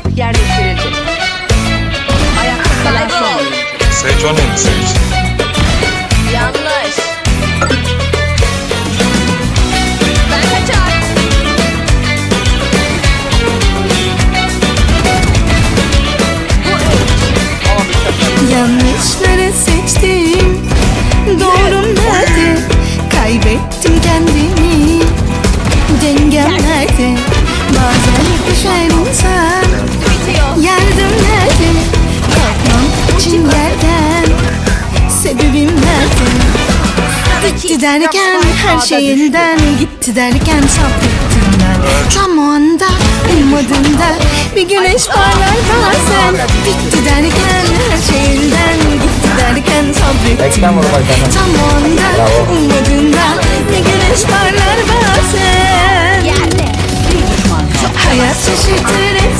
Spike yerleştirildi. Ayakta kalan son oyuncu. Sage on in Sage. Yanlış. Ben kaçar. Yanlışları seçtim Doğrum nerede Kaybettim Bitti derken her şeyinden Gitti derken sabrettim ben. Tam o anda ummadığımda Bir güneş parlar bazen. Bitti derken her şeyinden Gitti derken sabrettim ben. Tam o anda ummadığımda Bir güneş parlar bazen. Hayat şaşırtır hep